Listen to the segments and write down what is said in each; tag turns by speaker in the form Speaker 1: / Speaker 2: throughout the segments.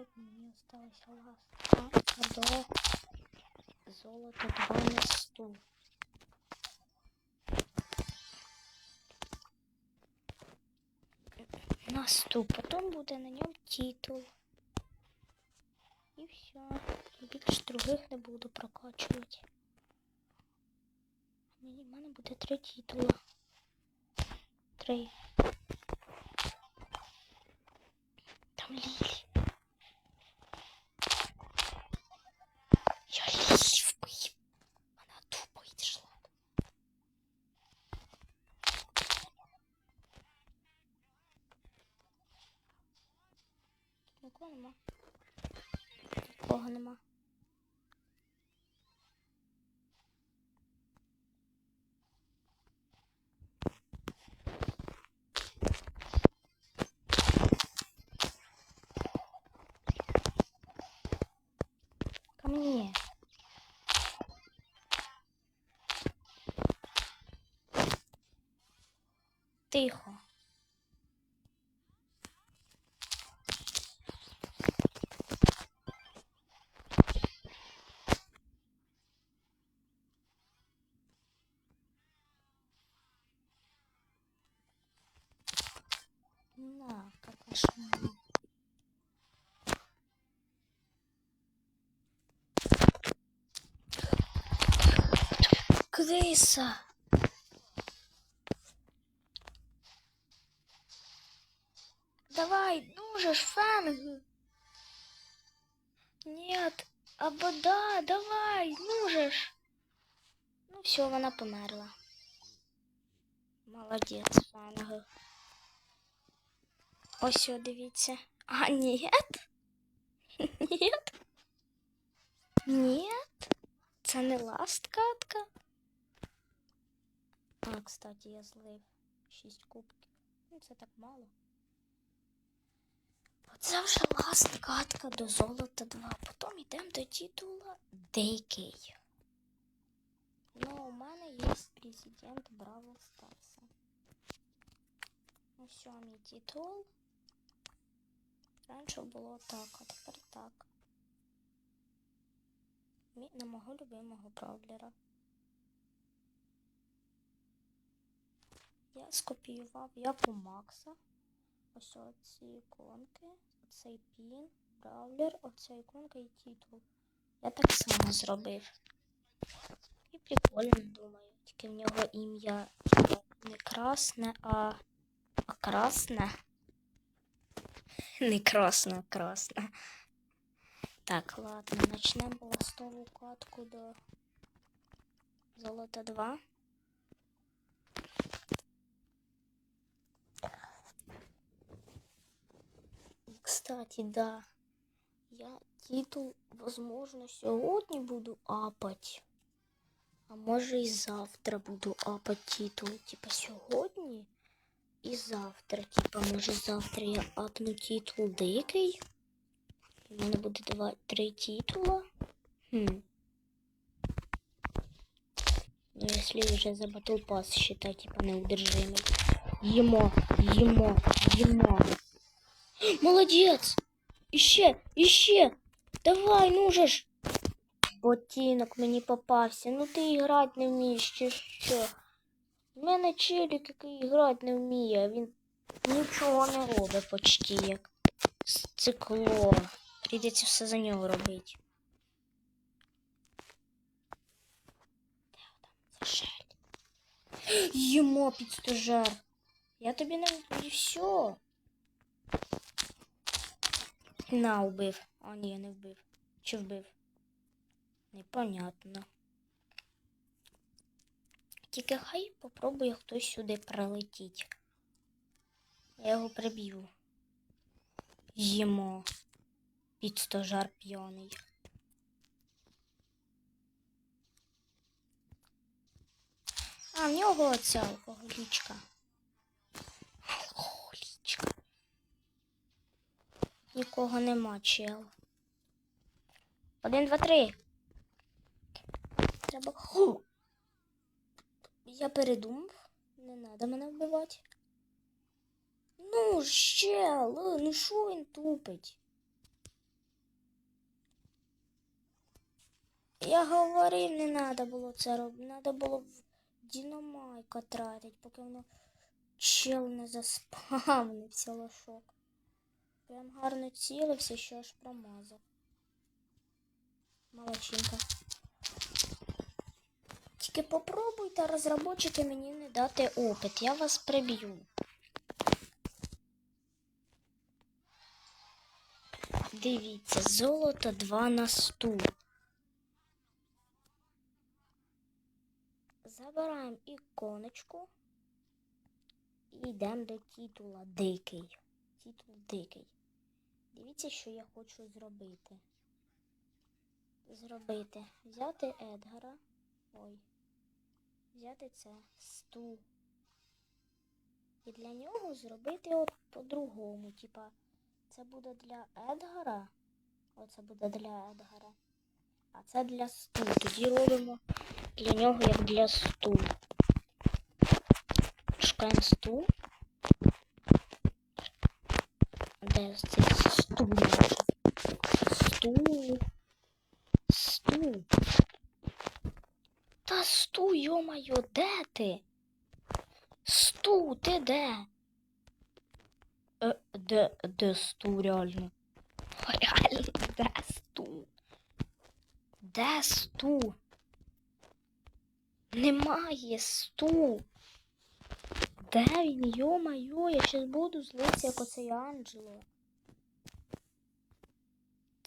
Speaker 1: сьогодні мені осталося ласка до золота 2 на стул. На стул, потім буде на ньому титул. І все. Більше других не буду прокачувати. Мені в мене буде три титула. Три. Нікого нема. Нікого нема. Ко. Тихо. Кошмар. Крыса. Давай, ну же, ж, фанг. Нет, або да, давай, ну же. Ну все, вона померла. Молодець, фанг. Ось, о, дивіться. А, нет? Нет? Нет? Це не ласт катка? А, кстати, я злив 6 кубків. Ну, це так мало. Оце вже ласт катка до золота 2. Потім йдемо до титула Дикий. Ну, у мене є президент Бравл Старса. Ось о, мій титул. Раніше було так, а тепер так. На мого любимого бравлера. Я скопіював як у Макса. Ось оці іконки, оцей пін, бравлер, оця іконка і титул. Я так само зробив. І прикольно, думаю. Тільки в нього ім'я не красне, а красне. Не красне, а красне. Так, ладно, начнемо ластову катку до золота 2. И, кстати, да, я титул, возможно, сьогодні буду апать. А може і завтра буду апать титул. Типа сьогодні І завтра. Типа, може завтра я апну титул дикий. У мене буде два, три титула. Хм. Ну, если уже за Battle Pass считать, типа, неудержимый. Емо, емо, емо. Молодец! Іще, іще! Давай, ну же ж! Ботинок мені попався. Ну ти грати не вмієш, чи що? У мене челік, який грати не вміє, він нічого не робить почти як цикло. Прийдеться все за нього робити. Йому підстожар. Я тобі не і все. На, убив. А, ні, не вбив. Чи вбив? Непонятно. Тільки хай попробує хтось сюди прилетіть. Я його приб'ю. Їмо. Підстожар п'яний. А, в нього оця алкоголічка. Алкоголічка. Нікого нема, чел. Один, два, три. Треба. Ху! Я передумав. Не треба мене вбивати. Ну, ще, ну що він тупить? Я говорив, не треба було це робити. Треба було Діномайка тратити, поки воно чел не заспавнився лошок. Прям гарно цілився, що аж промазав. Молодчинка. Тільки попробуйте, розробники, мені не дати опит. Я вас приб'ю. Дивіться, золото 2 на 100. Забираємо іконочку і йдемо до титула Дикий. Титул Дикий. Дивіться, що я хочу зробити. Зробити. Взяти Едгара. Ой. Взяти це стул. І для нього зробити от по-другому. Типа, це буде для Едгара. Оце буде для Едгара. А це для стул. Тоді робимо для нього як для стул. Шукаємо стул. Де ж цей? Стул. Стул. Йо-моє, де ти? Сту, ти де? Е, де, де сту, реально? Реально, де сту? Де сту? Немає сту. Де він, йо-моє, я щас буду злитися, як оцей Анджело.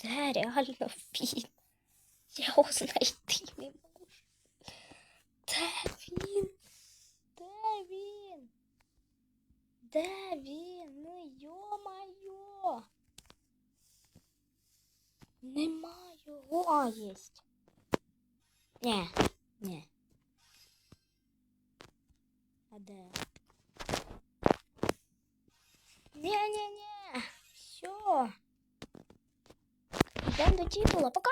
Speaker 1: Де реально він? Я його знайти не можу. Де він? Де він? Де він? Ну йо-моє. Нема його, а єсть. Ні, ні. А де? Ні-ні-ні. Все. Йдемо до титула. Пока.